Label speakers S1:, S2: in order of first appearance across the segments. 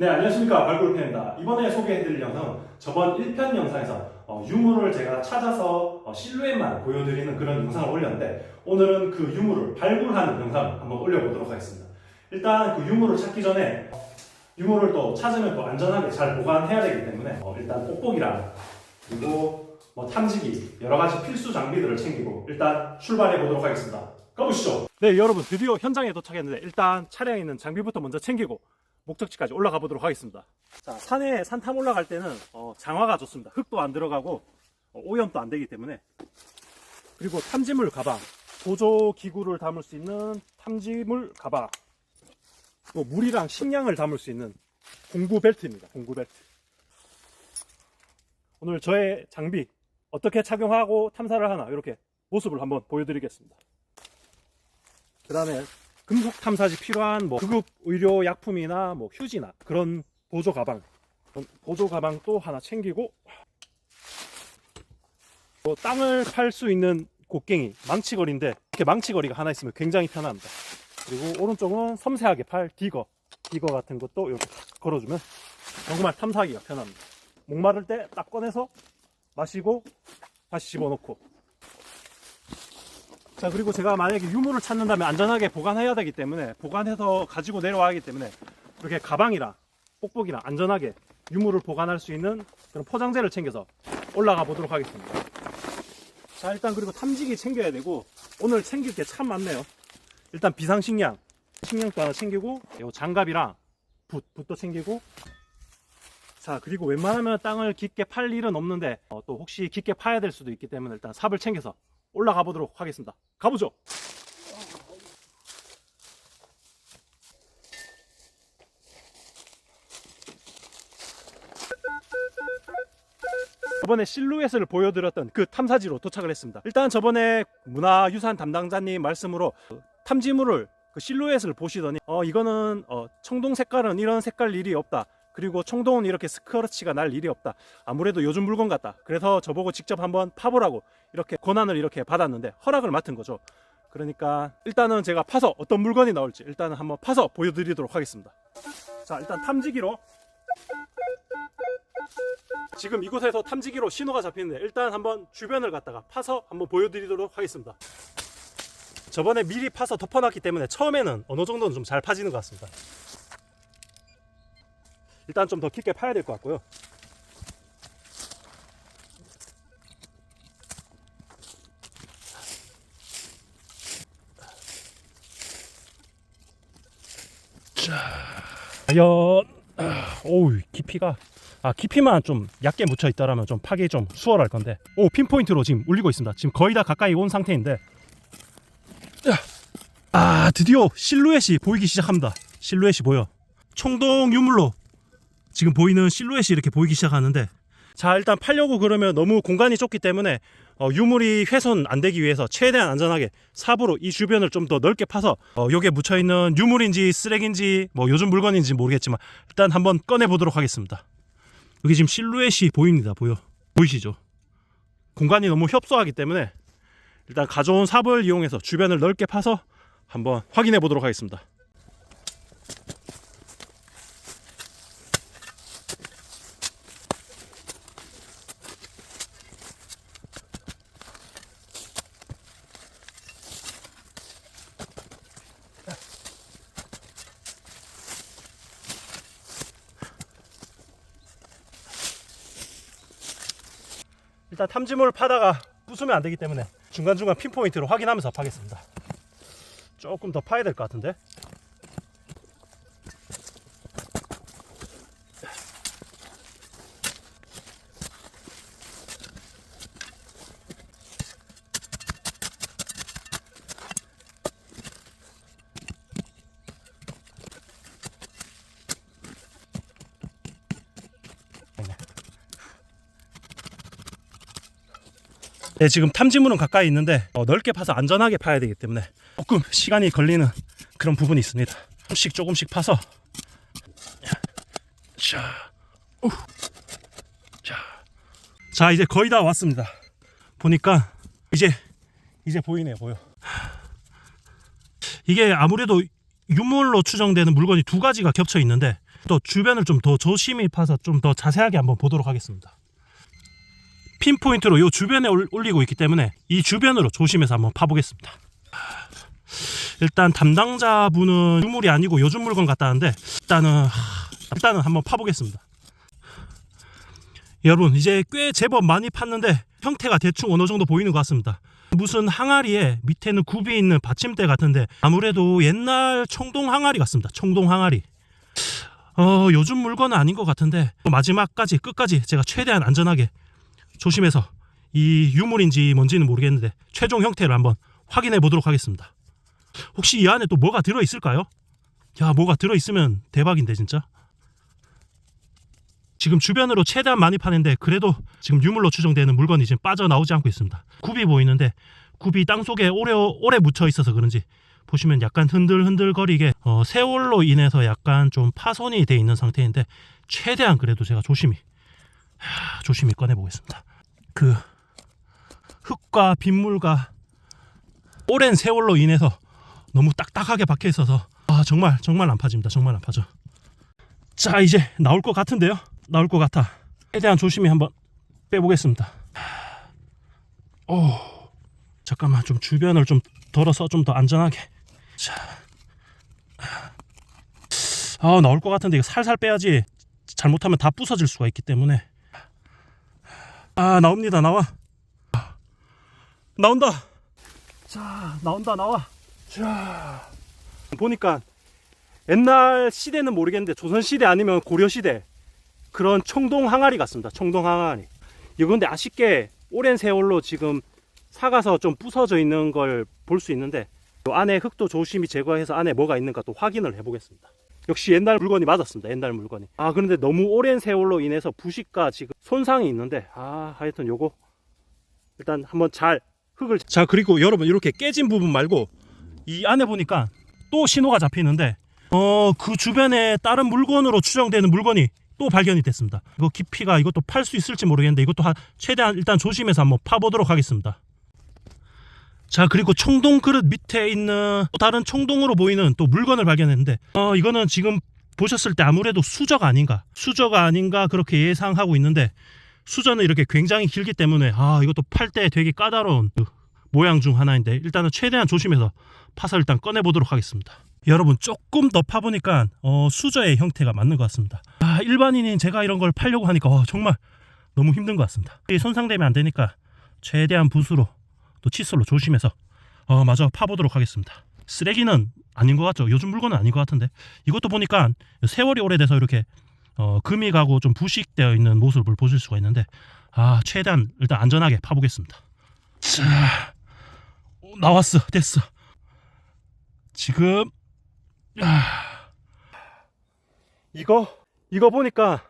S1: 네, 안녕하십니까. 발굴팬입니다. 이번에 소개해드릴 영상은 저번 1편 영상에서 어, 유물을 제가 찾아서 어, 실루엣만 보여드리는 그런 영상을 올렸는데 오늘은 그 유물을 발굴하는 영상을 한번 올려보도록 하겠습니다. 일단 그 유물을 찾기 전에 유물을 또 찾으면 또 안전하게 잘 보관해야 되기 때문에 어, 일단 뽁뽁이랑 그리고 뭐 탐지기 여러 가지 필수 장비들을 챙기고 일단 출발해 보도록 하겠습니다. 가보시죠. 네, 여러분 드디어 현장에 도착했는데 일단 차량에 있는 장비부터 먼저 챙기고 목적지까지 올라가 보도록 하겠습니다. 자, 산에 산탐 올라갈 때는 어, 장화가 좋습니다. 흙도 안 들어가고 어, 오염도 안 되기 때문에 그리고 탐지물 가방, 보조 기구를 담을 수 있는 탐지물 가방, 또 물이랑 식량을 담을 수 있는 공구 벨트입니다. 공구 벨트. 오늘 저의 장비 어떻게 착용하고 탐사를 하나 이렇게 모습을 한번 보여드리겠습니다. 그 다음에 금속 탐사지 필요한 뭐 구급 의료 약품이나 뭐 휴지나 그런 보조 가방 보조 가방 또 하나 챙기고 또 땅을 팔 수 있는 곡괭이 망치거리인데 이렇게 망치거리가 하나 있으면 굉장히 편합니다. 그리고 오른쪽은 섬세하게 팔 디거 디거 같은 것도 이렇게 탁 걸어주면 정말 탐사하기가 편합니다. 목마를 때 딱 꺼내서 마시고 다시 집어넣고 자 그리고 제가 만약에 유물을 찾는다면 안전하게 보관해야 되기 때문에 보관해서 가지고 내려와야 하기 때문에 이렇게 가방이랑 뽁뽁이랑 안전하게 유물을 보관할 수 있는 그런 포장재를 챙겨서 올라가 보도록 하겠습니다. 자 일단 그리고 탐지기 챙겨야 되고 오늘 챙길 게 참 많네요. 일단 비상식량 식량도 하나 챙기고 요 장갑이랑 붓, 붓도 챙기고. 자 그리고 웬만하면 땅을 깊게 팔 일은 없는데 어, 또 혹시 깊게 파야 될 수도 있기 때문에 일단 삽을 챙겨서 올라가 보도록 하겠습니다. 가보죠. 저번에 실루엣을 보여드렸던 그 탐사지로 도착을 했습니다. 일단 저번에 문화유산 담당자님 말씀으로 그 탐지물을 그 실루엣을 보시더니 어 이거는 어 청동 색깔은 이런 색깔 일이 없다. 그리고 청동은 이렇게 스크러치가 날 일이 없다. 아무래도 요즘 물건 같다. 그래서 저보고 직접 한번 파보라고 이렇게 권한을 이렇게 받았는데 허락을 맡은 거죠. 그러니까 일단은 제가 파서 어떤 물건이 나올지 일단은 한번 파서 보여드리도록 하겠습니다. 자, 일단 탐지기로 지금 이곳에서 탐지기로 신호가 잡히는데 일단 한번 주변을 갖다가 파서 한번 보여드리도록 하겠습니다. 저번에 미리 파서 덮어놨기 때문에 처음에는 어느 정도는 좀 잘 파지는 것 같습니다. 일단 좀 더 깊게 파야 될 것 같고요. 자, 과연 아, 오우 깊이가 아 깊이만 좀 얕게 묻혀 있다라면 좀 파기 좀 수월할 건데 오 핀포인트로 지금 울리고 있습니다. 지금 거의 다 가까이 온 상태인데 자, 아 드디어 실루엣이 보이기 시작합니다. 실루엣이 보여. 청동 유물로 지금 보이는 실루엣이 이렇게 보이기 시작하는데 자 일단 팔려고 그러면 너무 공간이 좁기 때문에 어, 유물이 훼손 안 되기 위해서 최대한 안전하게 삽으로 이 주변을 좀 더 넓게 파서 어, 여기에 묻혀 있는 유물인지 쓰레기인지 뭐 요즘 물건인지 모르겠지만 일단 한번 꺼내 보도록 하겠습니다. 여기 지금 실루엣이 보입니다. 보여 보이시죠? 공간이 너무 협소하기 때문에 일단 가져온 삽을 이용해서 주변을 넓게 파서 한번 확인해 보도록 하겠습니다. 일단 탐지물 파다가 부수면 안 되기 때문에 중간중간 핀포인트로 확인하면서 파겠습니다. 조금 더 파야 될 것 같은데. 네, 지금 탐지물은 가까이 있는데 어, 넓게 파서 안전하게 파야 되기 때문에 조금 시간이 걸리는 그런 부분이 있습니다. 조금씩 조금씩 파서 자, 우, 자, 자 이제 거의 다 왔습니다. 보니까 이제 이제 보이네요, 보여. 이게 아무래도 유물로 추정되는 물건이 두 가지가 겹쳐 있는데
S2: 또 주변을 좀 더 조심히 파서 좀 더 자세하게 한번 보도록 하겠습니다. 핀포인트로 이 주변에 올- 올리고 있기 때문에 이 주변으로 조심해서 한번 파보겠습니다. 일단 담당자분은 유물이 아니고 요즘 물건 같다는데 일단은 하, 일단은 한번 파보겠습니다. 여러분 이제 꽤 제법 많이 팠는데 형태가 대충 어느 정도 보이는 것 같습니다. 무슨 항아리에 밑에는 굽이 있는 받침대 같은데 아무래도 옛날 청동 항아리 같습니다. 청동 항아리. 어 요즘 물건은 아닌 것 같은데 마지막까지 끝까지 제가 최대한 안전하게 조심해서 이 유물인지 뭔지는 모르겠는데 최종 형태를 한번 확인해 보도록 하겠습니다. 혹시 이 안에 또 뭐가 들어 있을까요? 야 뭐가 들어 있으면 대박인데 진짜. 지금 주변으로 최대한 많이 파는데 그래도 지금 유물로 추정되는 물건이 지금 빠져나오지 않고 있습니다. 굽이 보이는데 굽이 땅 속에 오래 오래 묻혀 있어서 그런지 보시면 약간 흔들흔들거리게 어, 세월로 인해서 약간 좀 파손이 돼 있는 상태인데 최대한 그래도 제가 조심히 하, 조심히 꺼내 보겠습니다. 그 흙과 빗물과 오랜 세월로 인해서 너무 딱딱하게 박혀 있어서 아 정말 정말 안 파집니다. 정말 안 파져. 자 이제 나올 것 같은데요. 나올 것 같아. 최대한 조심히 한번 빼보겠습니다. 오 잠깐만 좀 주변을 좀 덜어서 좀 더 안전하게. 자, 아 나올 것 같은데 이거 살살 빼야지. 잘못하면 다 부서질 수가 있기 때문에. 아 나옵니다 나와. 나온다. 자 나온다 나와. 자 보니까 옛날 시대는 모르겠는데 조선 시대 아니면 고려 시대 그런 청동 항아리 같습니다. 청동 항아리. 이거 근데 아쉽게 오랜 세월로 지금 사가서 좀 부서져 있는 걸 볼 수 있는데 요 안에 흙도 조심히 제거해서 안에 뭐가 있는가 또 확인을 해보겠습니다. 역시 옛날 물건이 맞았습니다. 옛날 물건이. 아 그런데 너무 오랜 세월로 인해서 부식과 지금 손상이 있는데 아 하여튼 요거 일단 한번 잘 흙을 자 그리고 여러분 이렇게 깨진 부분 말고 이 안에 보니까 또 신호가 잡히는데 어 그 주변에 다른 물건으로 추정되는 물건이 또 발견이 됐습니다. 이거 깊이가 이것도 팔 수 있을지 모르겠는데 이것도 한 최대한 일단 조심해서 한번 파보도록 하겠습니다. 자 그리고 청동 그릇 밑에 있는 또 다른 청동으로 보이는 또 물건을 발견했는데 어 이거는 지금 보셨을 때 아무래도 수저가 아닌가 수저가 아닌가 그렇게 예상하고 있는데 수저는 이렇게 굉장히 길기 때문에 아 이것도 팔 때 되게 까다로운 그 모양 중 하나인데 일단은 최대한 조심해서 파서 일단 꺼내 보도록 하겠습니다. 여러분 조금 더 파보니까 어, 수저의 형태가 맞는 것 같습니다. 아, 일반인인 제가 이런 걸 팔려고 하니까 어, 정말 너무 힘든 것 같습니다. 이 손상되면 안 되니까 최대한 붓으로 또 칫솔로 조심해서 어, 마저 파보도록 하겠습니다. 쓰레기는 아닌 것 같죠? 요즘 물건은 아닌 것 같은데 이것도 보니까 세월이 오래돼서 이렇게 어, 금이 가고 좀 부식되어 있는 모습을 보실 수가 있는데 아 최대한 일단 안전하게 파보겠습니다. 자 오, 나왔어 됐어. 지금 아, 이거 이거 보니까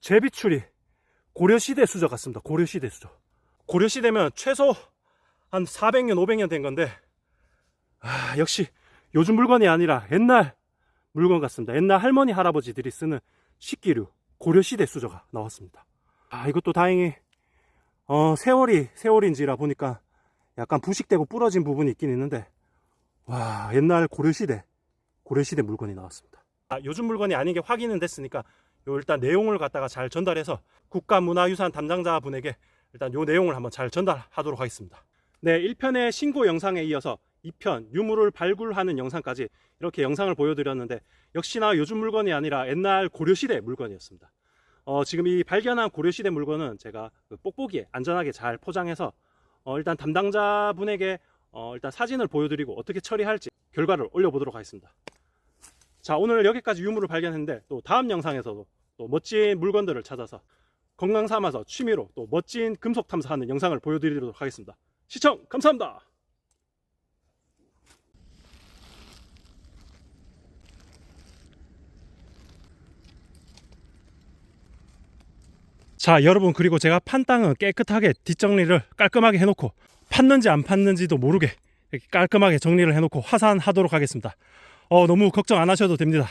S2: 제비추리 고려시대 수저 같습니다. 고려시대 수저. 고려시대면 최소 한 400년 500년 된 건데 아, 역시 요즘 물건이 아니라 옛날 물건 같습니다. 옛날 할머니 할아버지들이 쓰는 식기류 고려시대 수저가 나왔습니다. 아 이것도 다행히 어, 세월이 세월인지라 보니까 약간 부식되고 부러진 부분이 있긴 있는데 와 옛날 고려시대 고려시대 물건이 나왔습니다. 아, 요즘 물건이 아닌 게 확인은 됐으니까 요 일단 내용을 갖다가 잘 전달해서 국가문화유산 담당자분에게 일단 요 내용을 한번 잘 전달하도록 하겠습니다. 네, 1편의 신고 영상에 이어서 2편 유물을 발굴하는 영상까지 이렇게 영상을 보여드렸는데 역시나 요즘 물건이 아니라 옛날 고려시대 물건이었습니다. 어, 지금 이 발견한 고려시대 물건은 제가 그 뽁뽁이에 안전하게 잘 포장해서 어, 일단 담당자분에게 어, 일단 사진을 보여드리고 어떻게 처리할지 결과를 올려보도록 하겠습니다. 자, 오늘 여기까지 유물을 발견했는데 또 다음 영상에서도 또 멋진 물건들을 찾아서 건강 삼아서 취미로 또 멋진 금속 탐사하는 영상을 보여드리도록 하겠습니다. 시청 감사합니다. 자, 여러분 그리고 제가 판 땅은 깨끗하게 뒷정리를 깔끔하게 해놓고 팠는지 안 팠는지도 모르게 깔끔하게 정리를 해놓고 화산하도록 하겠습니다. 어, 너무 걱정 안 하셔도 됩니다.